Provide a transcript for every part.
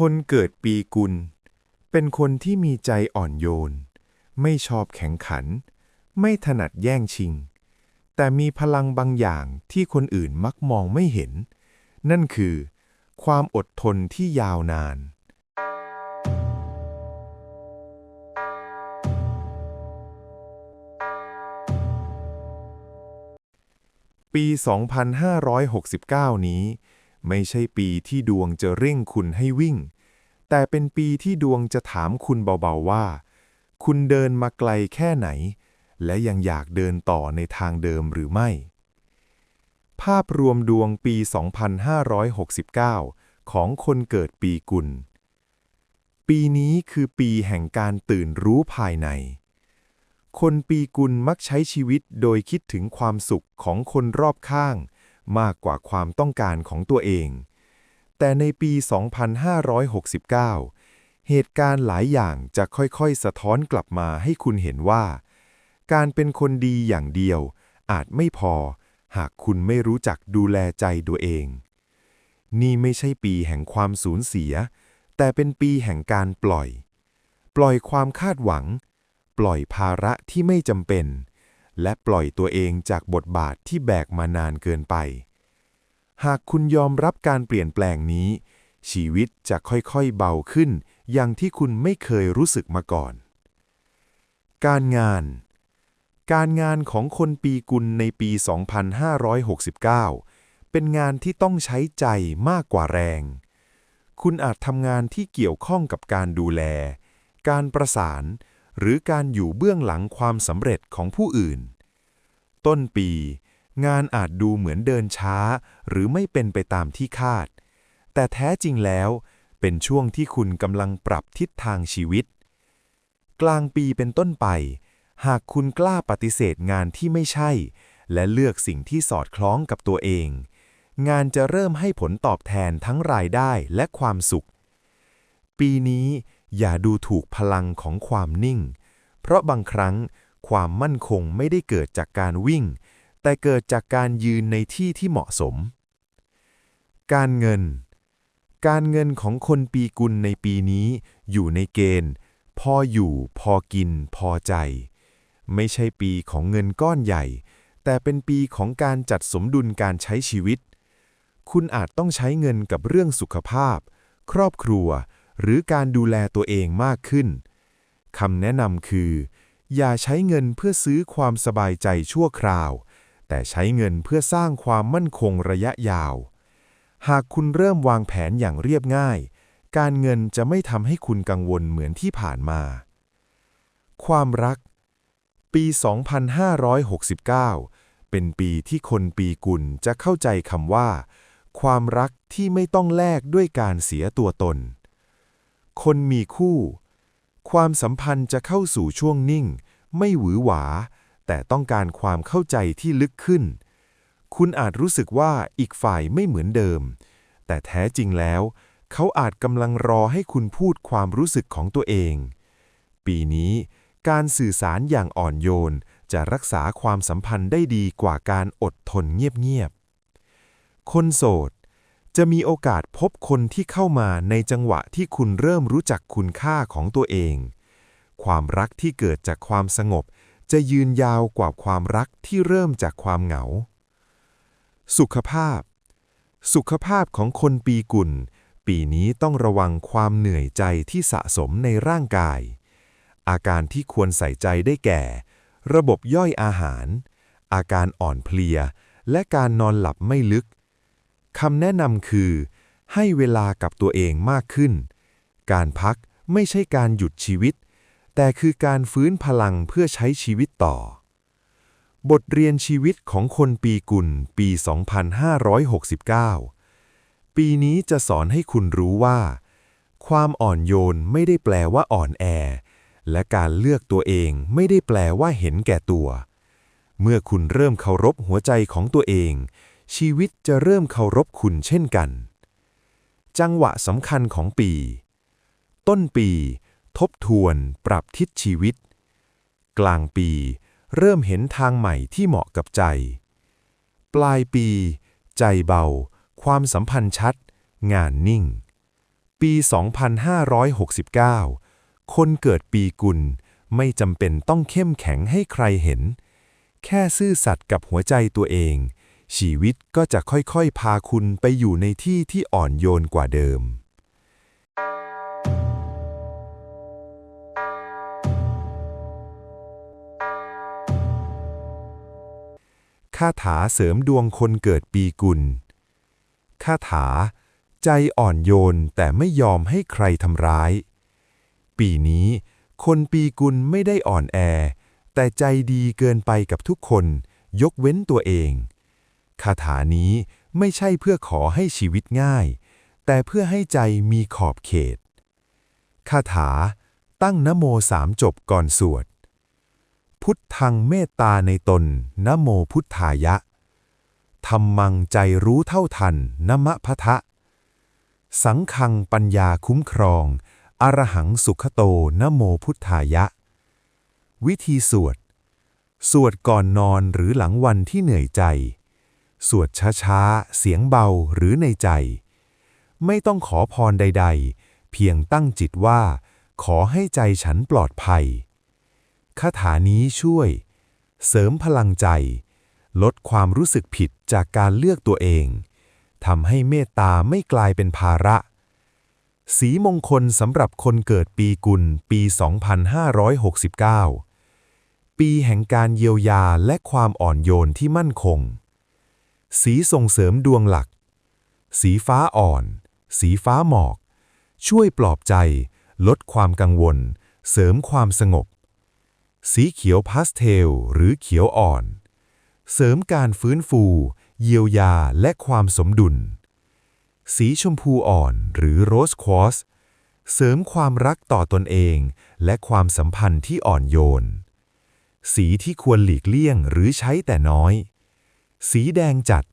คนเกิดปีกุล เป็นคนที่มีใจอ่อนโยน ไม่ชอบแข่งขัน ไม่ถนัดแย่งชิง แต่มีพลังบางอย่างที่คนอื่นมักมองไม่เห็น นั่นคือ ความอดทนที่ยาวนาน ปี 2569 นี้ ไม่ใช่ปีที่ดวงจะเร่งคุณให้วิ่ง แต่เป็นปีที่ดวงจะถามคุณเบาๆว่า คุณเดินมาไกลแค่ไหน และยังอยากเดินต่อในทางเดิมหรือไม่ ภาพรวมดวงปี 2569 ของคนเกิดปีกุล ปีนี้คือปีแห่งการตื่นรู้ภายในคนปีกุลมักใช้ชีวิตโดยคิดถึงความสุขของคนรอบข้าง มากกว่าความต้องการของตัวเอง แต่ในปี 2569 เหตุการณ์หลายอย่างจะค่อยๆ สะท้อนกลับมาให้คุณเห็นว่า การเป็นคนดีอย่างเดียว อาจไม่พอ หากคุณไม่รู้จักดูแลใจตัวเอง นี่ไม่ใช่ปีแห่งความสูญเสีย แต่เป็นปีแห่งการปล่อย ปล่อยความคาดหวัง ปล่อยภาระที่ไม่จำเป็น และปล่อยตัวเองจากบทบาทที่แบกมานานเกินไป หากคุณยอมรับการเปลี่ยนแปลงนี้ ชีวิตจะค่อยๆเบาขึ้น อย่างที่คุณไม่เคยรู้สึกมาก่อน การงาน การงานของคนปีกุลในปี 2569 เป็นงานที่ต้องใช้ใจมากกว่าแรง คุณอาจทำงานที่เกี่ยวข้องกับการดูแล การประสาน หรือการอยู่เบื้องหลังความสำเร็จของผู้อื่น ต้นปี งานอาจดูเหมือนเดินช้า หรือไม่เป็นไปตามที่คาด แต่แท้จริงแล้ว เป็นช่วงที่คุณกำลังปรับทิศทางชีวิต กลางปีเป็นต้นไป หากคุณกล้าปฏิเสธงานที่ไม่ใช่ และเลือกสิ่งที่สอดคล้องกับตัวเอง งานจะเริ่มให้ผลตอบแทนทั้งรายได้และความสุข ปีนี้ อย่าดูถูกพลังของความนิ่ง เพราะบางครั้งความมั่นคงไม่ได้เกิดจากการวิ่ง แต่เกิดจากการยืนในที่ที่เหมาะสม การเงิน การเงินของคนปีกุลในปีนี้อยู่ในเกณฑ์ พออยู่พอกินพอใจ ไม่ใช่ปีของเงินก้อนใหญ่ แต่เป็นปีของการจัดสมดุลการใช้ชีวิต คุณอาจต้องใช้เงินกับเรื่องสุขภาพ ครอบครัว หรือการดูแลตัวเองมากขึ้นคำแนะนำคือ อย่าใช้เงินเพื่อซื้อความสบายใจชั่วคราว แต่ใช้เงินเพื่อสร้างความมั่นคงระยะยาว หากคุณเริ่มวางแผนอย่างเรียบง่าย การเงินจะไม่ทำให้คุณกังวลเหมือนที่ผ่านมา ความรัก ปี 2569 เป็นปีที่คนปีกุลจะเข้าใจคำว่า ความรักที่ไม่ต้องแลกด้วยการเสียตัวตน คนมีคู่ ความสัมพันธ์จะเข้าสู่ช่วงนิ่ง ไม่หวือหวา แต่ต้องการความเข้าใจที่ลึกขึ้น คุณอาจรู้สึกว่าอีกฝ่ายไม่เหมือนเดิม แต่แท้จริงแล้ว เขาอาจกำลังรอให้คุณพูดความรู้สึกของตัวเอง ปีนี้การสื่อสารอย่างอ่อนโยน จะรักษาความสัมพันธ์ได้ดีกว่าการอดทนเงียบๆ คนโสด จะมีโอกาสพบคนที่เข้ามาในจังหวะที่คุณเริ่มรู้จักคุณค่าของตัวเอง ความรักที่เกิดจากความสงบ จะยืนยาวกว่าความรักที่เริ่มจากความเหงา สุขภาพ สุขภาพของคนปีกุล ปีนี้ต้องระวังความเหนื่อยใจที่สะสมในร่างกาย อาการที่ควรใส่ใจได้แก่ ระบบย่อยอาหาร อาการอ่อนเพลีย และการนอนหลับไม่ลึก คำแนะนำคือ ให้เวลากับตัวเองมากขึ้น การพักไม่ใช่การหยุดชีวิต แต่คือการฟื้นพลังเพื่อใช้ชีวิตต่อ บทเรียนชีวิตของคนปีกุลปี 2569 ปีนี้จะสอนให้คุณรู้ว่า ความอ่อนโยนไม่ได้แปลว่าอ่อนแอ และการเลือกตัวเองไม่ได้แปลว่าเห็นแก่ตัว เมื่อคุณเริ่มเคารพหัวใจของตัวเอง ชีวิตจะเริ่มเคารพคุณเช่นกัน จังหวะสำคัญของปี ต้นปี ทบทวนปรับทิศชีวิต กลางปี เริ่มเห็นทางใหม่ที่เหมาะกับใจ ปลายปี ใจเบา ความสัมพันธ์ชัด งานนิ่ง ปี 2569 คนเกิดปีกุลไม่จำเป็นต้องเข้มแข็งให้ใครเห็น แค่ซื่อสัตย์กับหัวใจตัวเอง ชีวิตก็จะค่อยๆ พาคุณไปอยู่ในที่ที่อ่อนโยนกว่าเดิม คาถาเสริมดวงคนเกิดปีกุล คาถา ใจอ่อนโยนแต่ไม่ยอมให้ใครทำร้าย ปีนี้ คนปีกุลไม่ได้อ่อนแอ แต่ใจดีเกินไปกับทุกคน ยกเว้นตัวเอง คาถานี้ไม่ใช่เพื่อขอให้ชีวิตง่าย แต่เพื่อให้ใจมีขอบเขต คาถาตั้งนโมสามจบก่อนสวด พุทธังเมตตาในตนนโมพุทธายะธรรมังใจรู้เท่าทันนมะพะทะ สังฆังปัญญาคุ้มครอง อรหังสุขโตนโมพุทธายะ วิธีสวด สวดก่อนนอนหรือหลังวันที่เหนื่อยใจ สวดช้าๆ เสียงเบาหรือในใจ ไม่ต้องขอพรใดๆ เพียงตั้งจิตว่า ขอให้ใจฉันปลอดภัยคาถานี้ช่วย เสริมพลังใจ ลดความรู้สึกผิดจากการเลือกตัวเองทำให้เมตตาไม่กลายเป็นภาระ สีมงคลสำหรับคนเกิดปีกุลปี 2569 ปีแห่งการเยียวยาและความอ่อนโยนที่มั่นคง สีส่งเสริมดวงหลัก สีฟ้าอ่อน สีฟ้าหมอก ช่วยปลอบใจ ลดความกังวล เสริมความสงบ สีเขียวพาสเทลหรือเขียวอ่อน เสริมการฟื้นฟู เยียวยาและความสมดุล สีชมพูอ่อนหรือโรสควอสเสริมความรักต่อตนเอง และความสัมพันธ์ที่อ่อนโยน สีที่ควรหลีกเลี่ยงหรือใช้แต่น้อย สีแดงจัด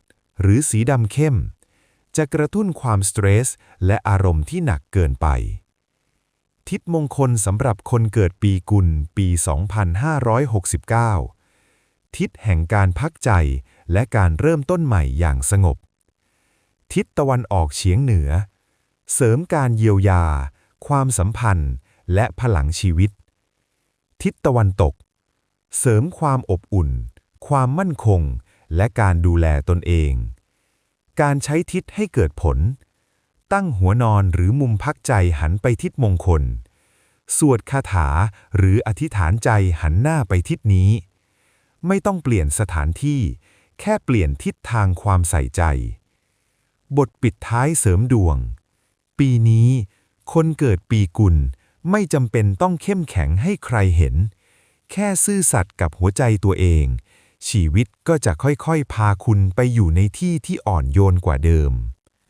หรือสีดำเข้ม จะกระตุ้นความสเตรส และอารมณ์ที่หนักเกินไป ทิศมงคลสำหรับคนเกิดปีกุลปี 2569 ทิศแห่งการพักใจและการเริ่มต้นใหม่อย่างสงบ ทิศตะวันออกเฉียงเหนือ เสริมการเยียวยา ความสัมพันธ์ และพลังชีวิต ทิศตะวันตก เสริมความอบอุ่น ความมั่นคง และการดูแลตนเอง การใช้ทิศให้เกิดผล ตั้งหัวนอนหรือมุมพักใจหันไปทิศมงคล สวดคาถาหรืออธิษฐานใจหันหน้าไปทิศนี้ ไม่ต้องเปลี่ยนสถานที่ แค่เปลี่ยนทิศทางความใส่ใจ บทปิดท้ายเสริมดวง ปีนี้ คนเกิดปีกุลไม่จำเป็นต้องเข้มแข็งให้ใครเห็น แค่ซื่อสัตย์กับหัวใจตัวเอง ชีวิตก็จะค่อยๆ พาคุณไปอยู่ในที่ที่อ่อนโยนกว่าเดิม